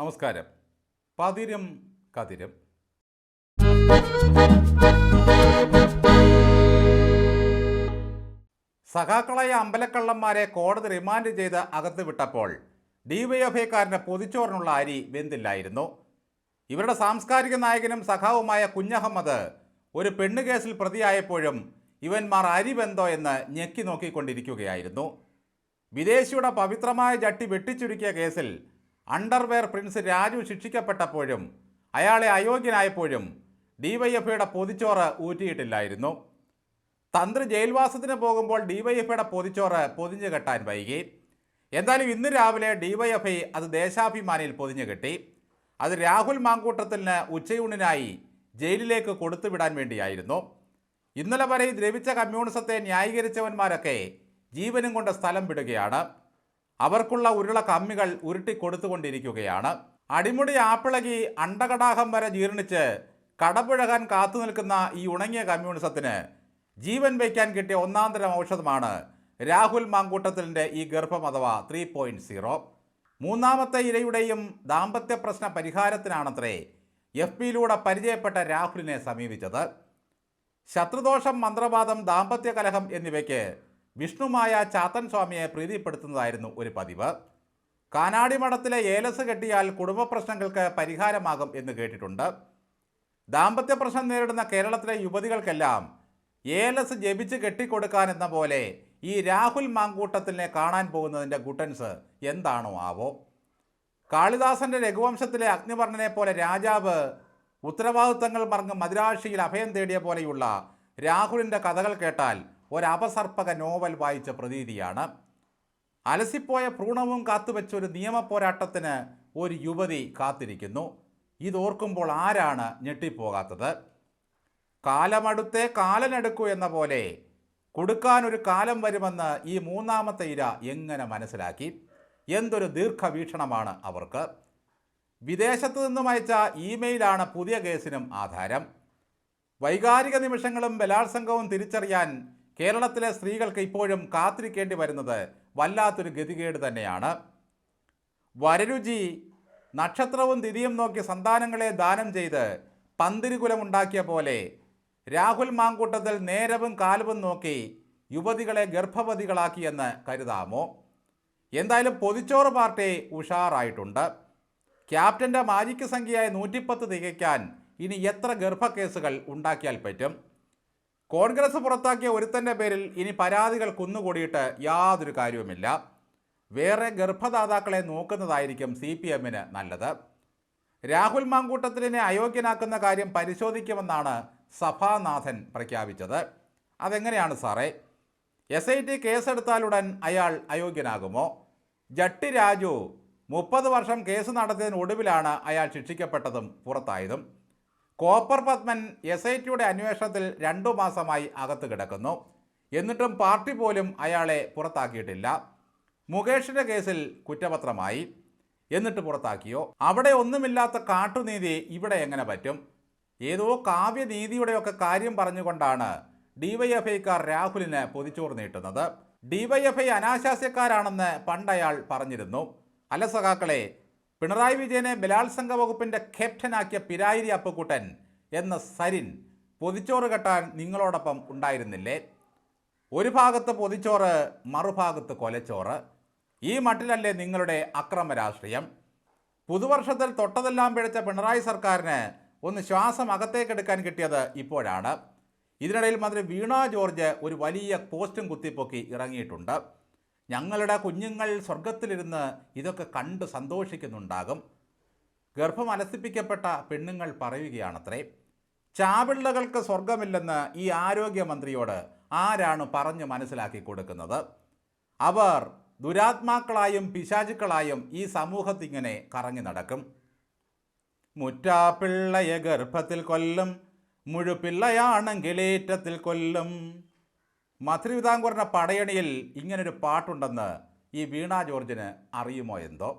നമസ്കാരം. പതിരും കതിരും. സഖാക്കളായ അമ്പലക്കള്ളന്മാരെ കോടതി റിമാൻഡ് ചെയ്ത് അകത്ത് വിട്ടപ്പോൾ ഡിവൈഎഫ്ഐക്കാരന്റെ പൊതിച്ചോറിനുള്ള അരി വെന്തില്ലായിരുന്നു. ഇവരുടെ സാംസ്കാരിക നായകനും സഖാവുമായ കുഞ്ഞഹമ്മദ് ഒരു പെണ്ണ് കേസിൽ പ്രതിയായപ്പോഴും ഇവന്മാർ വെന്തോ എന്ന് ഞെക്കി നോക്കിക്കൊണ്ടിരിക്കുകയായിരുന്നു. വിദേശിയുടെ പവിത്രമായ ജട്ടി വെട്ടിച്ചുരുക്കിയ കേസിൽ അണ്ടർവെയർ പ്രിൻസ് രാജു ശിക്ഷിക്കപ്പെട്ടപ്പോഴും അയാളെ അയോഗ്യനായപ്പോഴും ഡിവൈഎഫ്ഐയുടെ പൊതിച്ചോറ് ഊറ്റിയിട്ടില്ലായിരുന്നു. തന്ത്രി ജയിൽവാസത്തിന് പോകുമ്പോൾ ഡിവൈഎഫ്ഐയുടെ പൊതിച്ചോറ് പൊതിഞ്ഞു കെട്ടാൻ വൈകി. എന്തായാലും ഇന്ന് രാവിലെ ഡിവൈഎഫ്ഐ അത് ദേശാഭിമാനിയിൽ പൊതിഞ്ഞു കെട്ടി. അത് രാഹുൽ മാങ്കൂട്ടത്തിന് ഉച്ചയൂണിനായി ജയിലിലേക്ക് കൊടുത്തുവിടാൻ വേണ്ടിയായിരുന്നു. ഇന്നലെ വരെ ദ്രവിച്ച കമ്മ്യൂണിസത്തെ ന്യായീകരിച്ചവന്മാരൊക്കെ ജീവനും കൊണ്ട് സ്ഥലം വിടുകയാണ്. അവർക്കുള്ള ഉരുള കമ്മികൾ ഉരുട്ടിക്കൊടുത്തുകൊണ്ടിരിക്കുകയാണ് അടിമുടി ആപ്പിളകി അണ്ടകടാഹം വരെ ജീർണിച്ച് കടപുഴകാൻ കാത്തു നിൽക്കുന്ന ഈ ഉണങ്ങിയ കമ്മ്യൂണിസത്തിന് ജീവൻ വയ്ക്കാൻ കിട്ടിയ ഒന്നാന്തരം ഔഷധമാണ് രാഹുൽ മാങ്കൂട്ടത്തിലിന്റെ ഈ ഗർഭം അഥവാ ത്രീ പോയിന്റ് സീറോ മൂന്നാമത്തെ ഇരയുടെയും ദാമ്പത്യ പ്രശ്ന പരിഹാരത്തിനാണത്രേ എഫ് പിയിലൂടെ പരിചയപ്പെട്ട രാഹുലിനെ സമീപിച്ചത്. ശത്രുദോഷം മന്ത്രവാദം ദാമ്പത്യ കലഹം എന്നിവയ്ക്ക് വിഷ്ണുമായ ചാത്തൻ സ്വാമിയെ പ്രീതിപ്പെടുത്തുന്നതായിരുന്നു ഒരു പതിവ്. കാനാടി മഠത്തിലെ ഏലസ് കെട്ടിയാൽ കുടുംബ പ്രശ്നങ്ങൾക്ക് പരിഹാരമാകും എന്ന് കേട്ടിട്ടുണ്ട്. ദാമ്പത്യ പ്രശ്നം നേരിടുന്ന കേരളത്തിലെ യുവതികൾക്കെല്ലാം ഏലസ് ജപിച്ച് കെട്ടിക്കൊടുക്കാനെന്ന പോലെ ഈ രാഹുൽ മാങ്കൂട്ടത്തിനെ കാണാൻ പോകുന്നതിന്റെ ഗുട്ടൻസ് എന്താണോ ആവോ? കാളിദാസന്റെ രഘുവംശത്തിലെ അഗ്നിവർണനെ പോലെ രാജാവ് ഉത്തരവാദിത്തങ്ങൾ മറങ്ങ് മദിരാശിയിൽ അഭയം തേടിയ പോലെയുള്ള രാഹുലിന്റെ കഥകൾ കേട്ടാൽ ഒരപസർപ്പക നോവൽ വായിച്ച പ്രതീതിയാണ്. അലസിപ്പോയ ഭ്രൂണവും കാത്തുവെച്ച ഒരു നിയമ പോരാട്ടത്തിന് ഒരു യുവതി കാത്തിരിക്കുന്നു. ഇതോർക്കുമ്പോൾ ആരാണ് ഞെട്ടിപ്പോകാത്തത്? കാലമടുത്തേ കാലനെടുക്കൂ എന്ന പോലെ കൊടുക്കാൻ ഒരു കാലം വരുമെന്ന് ഈ മൂന്നാമത്തെ ഇര എങ്ങനെ മനസ്സിലാക്കി? എന്തൊരു ദീർഘവീക്ഷണമാണ് അവർക്ക്. വിദേശത്ത് നിന്നും അയച്ച ഇമെയിലാണ് പുതിയ കേസിനും ആധാരം. വൈകാരിക നിമിഷങ്ങളും ബലാത്സംഗവും തിരിച്ചറിയാൻ കേരളത്തിലെ സ്ത്രീകൾക്ക് ഇപ്പോഴും കാത്തിരിക്കേണ്ടി വരുന്നത് വല്ലാത്തൊരു ഗതികേട് തന്നെയാണ്. വരരുചി നക്ഷത്രവും തിരിയും നോക്കി സന്താനങ്ങളെ ദാനം ചെയ്ത് പന്തിരികുലമുണ്ടാക്കിയ പോലെ രാഹുൽ മാങ്കൂട്ടത്തിൽ നേരവും കാലവും നോക്കി യുവതികളെ ഗർഭവതികളാക്കിയെന്ന് കരുതാമോ? എന്തായാലും പൊതിച്ചോറ് പാർട്ടി ഉഷാറായിട്ടുണ്ട്. ക്യാപ്റ്റന്റെ മാജിക് സംഖ്യയായ നൂറ്റിപ്പത്ത് തികയ്ക്കാൻ ഇനി എത്ര ഗർഭക്കേസുകൾ ഉണ്ടാക്കിയാൽ പറ്റും? കോൺഗ്രസ് പുറത്താക്കിയ ഒരുത്തന്റെ പേരിൽ ഇനി പരാതികൾ കുന്നുകൂടിയിട്ട് യാതൊരു കാര്യവുമില്ല. വേറെ ഗർഭദാതാക്കളെ നോക്കുന്നതായിരിക്കും സി പി എമ്മിന് നല്ലത്. രാഹുൽ മാങ്കൂട്ടത്തിലിനെ അയോഗ്യനാക്കുന്ന കാര്യം പരിശോധിക്കുമെന്നാണ് സഭാനാഥൻ പ്രഖ്യാപിച്ചത്. അതെങ്ങനെയാണ് സാറേ? എസ് ഐ ടി കേസെടുത്താലുടൻ അയാൾ അയോഗ്യനാകുമോ? ജട്ടി രാജു മുപ്പത് വർഷം കേസ് നടത്തിയതിന് ഒടുവിലാണ് അയാൾ ശിക്ഷിക്കപ്പെട്ടതും പുറത്തായതും. കോപ്പർ പത്മൻ എസ് ഐ ടിയുടെ അന്വേഷണത്തിൽ രണ്ടു മാസമായി അകത്ത് കിടക്കുന്നു. എന്നിട്ടും പാർട്ടി പോലും അയാളെ പുറത്താക്കിയിട്ടില്ല. മുകേഷിന്റെ കേസിൽ കുറ്റപത്രമായി. എന്നിട്ട് പുറത്താക്കിയോ? അവിടെ ഒന്നുമില്ലാത്ത കാട്ടുനീതി ഇവിടെ എങ്ങനെ പറ്റും? ഏതോ കാവ്യനീതിയുടെയൊക്കെ കാര്യം പറഞ്ഞുകൊണ്ടാണ് ഡിവൈഎഫ്ഐക്കാർ രാഹുലിന് പൊതിച്ചോറ് നീട്ടുന്നത്. ഡിവൈഎഫ്ഐ അനാശാസ്യക്കാരാണെന്ന് പണ്ടയാൾ പറഞ്ഞിരുന്നു. അല്ല സഖാക്കളെ പിണറായി വിജയനെ ബലാത്സംഗ വകുപ്പിന്റെ ക്യാപ്റ്റനാക്കിയ പിരായിരി അപ്പുക്കുട്ടൻ എന്ന സരിൻ പൊതിച്ചോറ് കെട്ടാൻ നിങ്ങളോടൊപ്പം ഉണ്ടായിരുന്നില്ലേ? ഒരു ഭാഗത്ത് പൊതിച്ചോറ് മറുഭാഗത്ത് കൊലച്ചോറ്. ഈ മട്ടിലല്ലേ നിങ്ങളുടെ അക്രമ രാഷ്ട്രീയം? പുതുവർഷത്തിൽ തൊട്ടതെല്ലാം പിഴച്ച പിണറായി സർക്കാരിന് ഒന്ന് ശ്വാസം അകത്തേക്കെടുക്കാൻ കിട്ടിയത് ഇപ്പോഴാണ്. ഇതിനിടയിൽ മന്ത്രി വീണ ജോർജ് ഒരു വലിയ പോസ്റ്റും കുത്തിപ്പൊക്കി ഇറങ്ങിയിട്ടുണ്ട്. ഞങ്ങളുടെ കുഞ്ഞുങ്ങൾ സ്വർഗത്തിലിരുന്ന് ഇതൊക്കെ കണ്ട് സന്തോഷിക്കുന്നുണ്ടാകും. ഗർഭം അലസിപ്പിക്കപ്പെട്ട പെണ്ണുങ്ങൾ പറയുകയാണത്രേ ചാപിള്ളകൾക്ക് സ്വർഗമില്ലെന്ന് ഈ ആരോഗ്യമന്ത്രിയോട് ആരാണ് പറഞ്ഞു മനസ്സിലാക്കി കൊടുക്കുന്നത്? അവർ ദുരാത്മാക്കളായും പിശാചുക്കളായും ഈ സമൂഹത്തിങ്ങനെ കറങ്ങി നടക്കും. മുറ്റാപ്പിള്ളയെ ഗർഭത്തിൽ കൊല്ലും മുഴുപിള്ളയാണെങ്കിലേറ്റത്തിൽ കൊല്ലും. മധുരവിതാംകൂറിന്റെ പടയണിയിൽ ഇങ്ങനൊരു പാട്ടുണ്ടെന്ന് ഈ വീണ ജോർജിന് അറിയുമോ എന്തോ?